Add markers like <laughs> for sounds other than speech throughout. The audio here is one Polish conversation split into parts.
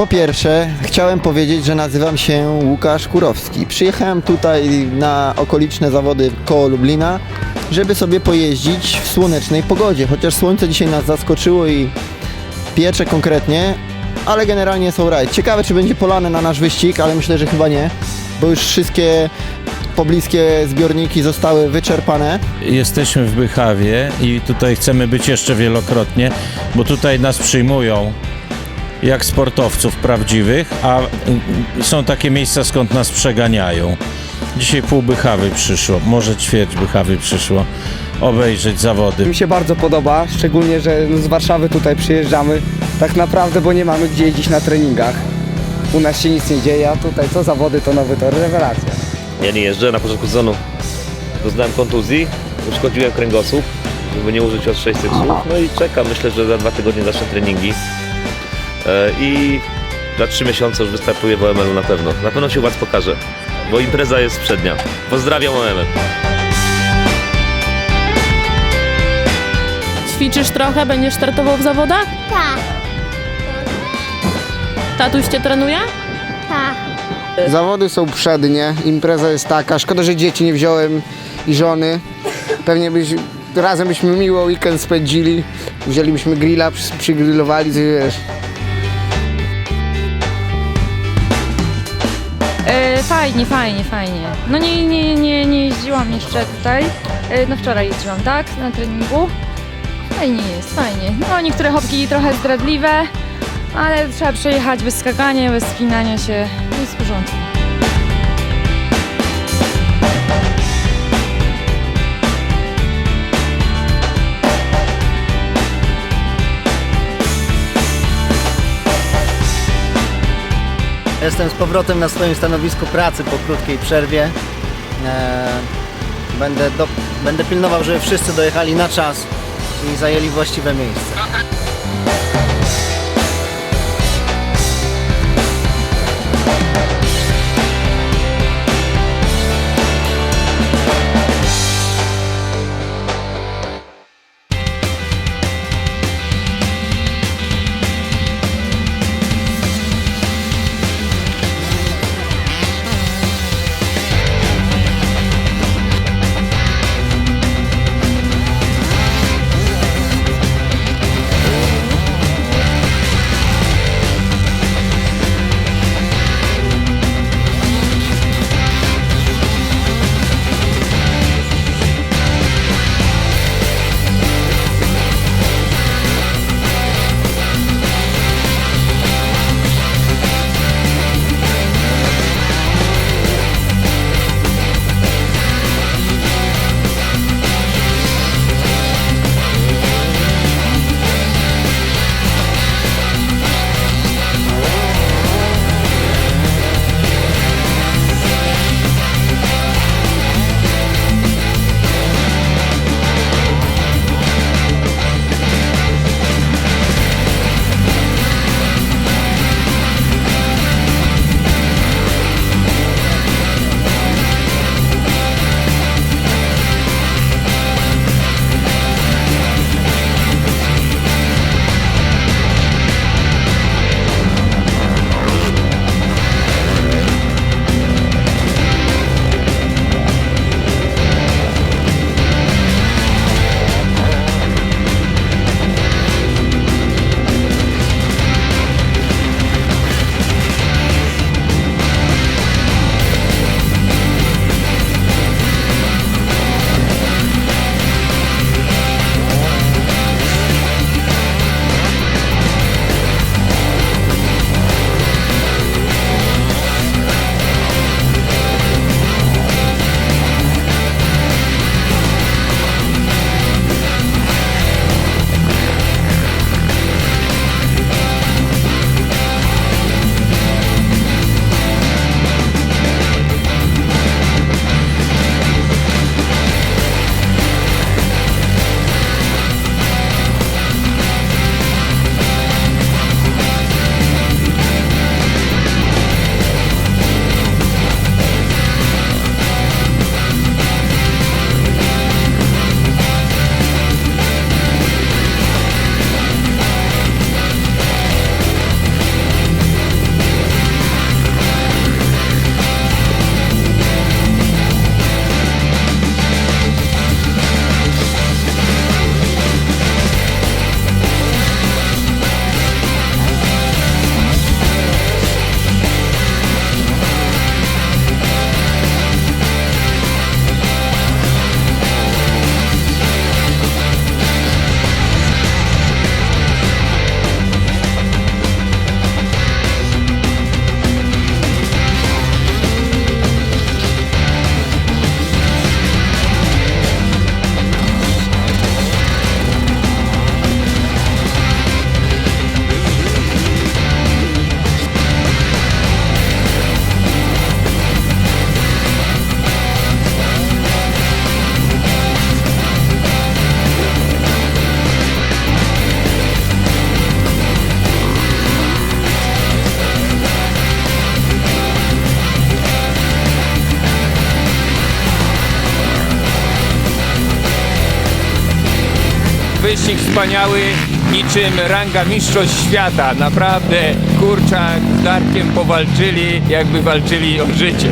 Po pierwsze, chciałem powiedzieć, że nazywam się Łukasz Kurowski. Przyjechałem tutaj na okoliczne zawody koło Lublina, żeby sobie pojeździć w słonecznej pogodzie. Chociaż słońce dzisiaj nas zaskoczyło i piecze konkretnie, ale generalnie są raj. Ciekawe, czy będzie polane na nasz wyścig, ale myślę, że chyba nie, bo już wszystkie pobliskie zbiorniki zostały wyczerpane. Jesteśmy w Bychawie i tutaj chcemy być jeszcze wielokrotnie, bo tutaj nas przyjmują jak sportowców prawdziwych, a mm, są takie miejsca, skąd nas przeganiają. Dzisiaj pół Bychawy przyszło, może ćwierć Bychawy przyszło obejrzeć zawody. Mi się bardzo podoba, szczególnie, że z Warszawy tutaj przyjeżdżamy tak naprawdę, bo nie mamy gdzie jeździć na treningach. U nas się nic nie dzieje, a tutaj co zawody, to nowy tor, rewelacja. Ja nie jeżdżę, na początku sezonu doznałem kontuzji, uszkodziłem kręgosłup, żeby nie użyć ostrzejszych słów, no i czekam, myślę, że za dwa tygodnie zacznę treningi i za trzy miesiące już wystartuję w OML-u na pewno. Na pewno się u Was pokażę, bo impreza jest przednia. Pozdrawiam OML. Ćwiczysz trochę, będziesz startował w zawodach? Tak, Tatuś cię trenuje? tak. Zawody są przednie, impreza jest taka, szkoda, że dzieci nie wziąłem i żony. Pewnie byś, razem byśmy miło weekend spędzili, wzięlibyśmy grilla, przy- przygrillowali, coś wiesz. E, fajnie, fajnie, fajnie. No nie, nie, nie, nie jeździłam jeszcze tutaj. E, no wczoraj jeździłam, tak? Na treningu. Fajnie jest, fajnie. No niektóre hopki trochę zdradliwe, ale trzeba przejechać bez skakania, bez spinania się. Jest w porządku. Jestem z powrotem na swoim stanowisku pracy po krótkiej przerwie. Eee, Będę, do, będę pilnował, żeby wszyscy dojechali na czas i zajęli właściwe miejsce. Wyścig wspaniały, niczym ranga mistrzostw świata. Naprawdę kurczak z Darkiem powalczyli, jakby walczyli o życie.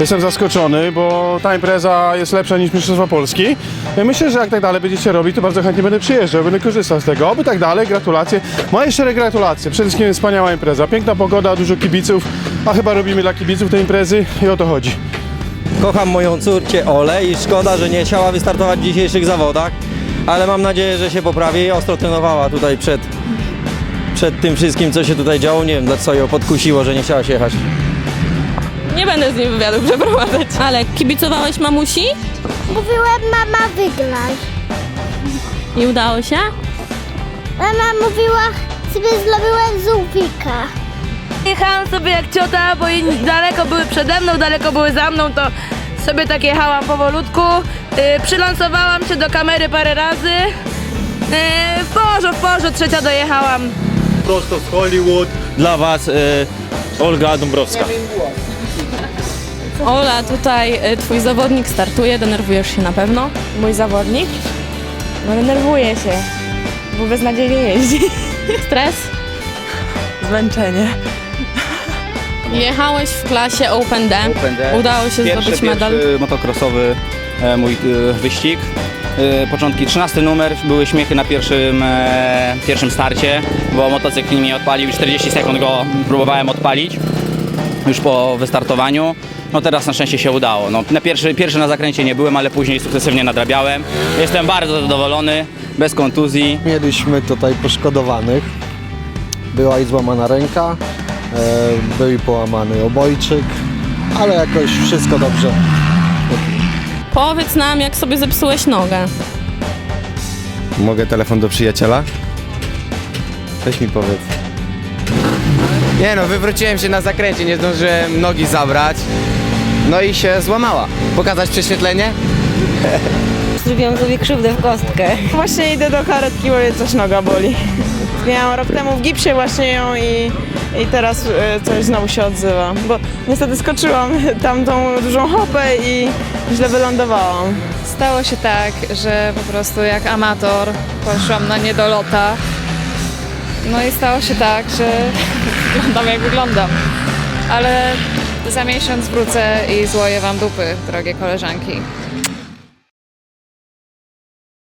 Jestem zaskoczony, bo ta impreza jest lepsza niż Mistrzostwa Polski. Myślę, że jak tak dalej będziecie robić, to bardzo chętnie będę przyjeżdżał, będę korzystał z tego. Oby tak dalej, gratulacje. Moje szczere gratulacje. Przede wszystkim wspaniała impreza. Piękna pogoda, dużo kibiców, a chyba robimy dla kibiców te imprezy i o to chodzi. Kocham moją córkę Olę i szkoda, że nie chciała wystartować w dzisiejszych zawodach, ale mam nadzieję, że się poprawi i ostro trenowała tutaj przed, przed tym wszystkim, co się tutaj działo. Nie wiem, co ją podkusiło, że nie chciała się jechać. Nie będę z nim wywiadu przeprowadzać. Ale kibicowałeś mamusi Mówiłem mama wygraj. i udało się? Mama mówiła, sobie zrobiłem żółwika. Jechałam sobie jak ciota, bo i daleko były przede mną, daleko były za mną, to sobie tak jechałam powolutku. Yy, przylansowałam się do kamery parę razy. Yy, w porze, w porze, trzecia dojechałam. Prosto z Hollywood dla Was Olga Dąbrowska. Ola, tutaj y, twój zawodnik startuje, denerwujesz się na pewno. Mój zawodnik? No denerwuję się, bo beznadziejnie jeździ. <laughs> Stres? Zmęczenie. Jechałeś w klasie Open D. Udało się zdobyć medal. motocrossowy e, mój e, wyścig. E, Początki 13 numer, były śmiechy na pierwszym, e, pierwszym starcie, bo motocykl mi odpalił, 40 sekund go próbowałem odpalić już po wystartowaniu. No teraz na szczęście się udało. No, na pierwszy, pierwszy na zakręcie nie byłem, ale później sukcesywnie nadrabiałem. Jestem bardzo zadowolony, bez kontuzji. Mieliśmy tutaj poszkodowanych. Była i złamana ręka, e, był i połamany obojczyk, ale jakoś wszystko dobrze. Powiedz nam, jak sobie zepsułeś nogę. Mogę telefon do przyjaciela? Weź mi powiedz. Nie no, wywróciłem się na zakręcie, nie zdążyłem nogi zabrać. No i się złamała. Pokazać prześwietlenie? <laughs> Zrobiłam sobie krzywdę w kostkę. Właśnie idę do karetki, bo mnie coś noga boli. Miałam rok temu w gipsie właśnie ją i, i teraz e, coś znowu się odzywa. Bo niestety skoczyłam tam tą dużą hopę i źle wylądowałam. Stało się tak, że po prostu jak amator poszłam na niedolota. No i stało się tak, że <laughs> wyglądam jak wyglądam. Ale za miesiąc wrócę i złoję wam dupy, drogie koleżanki.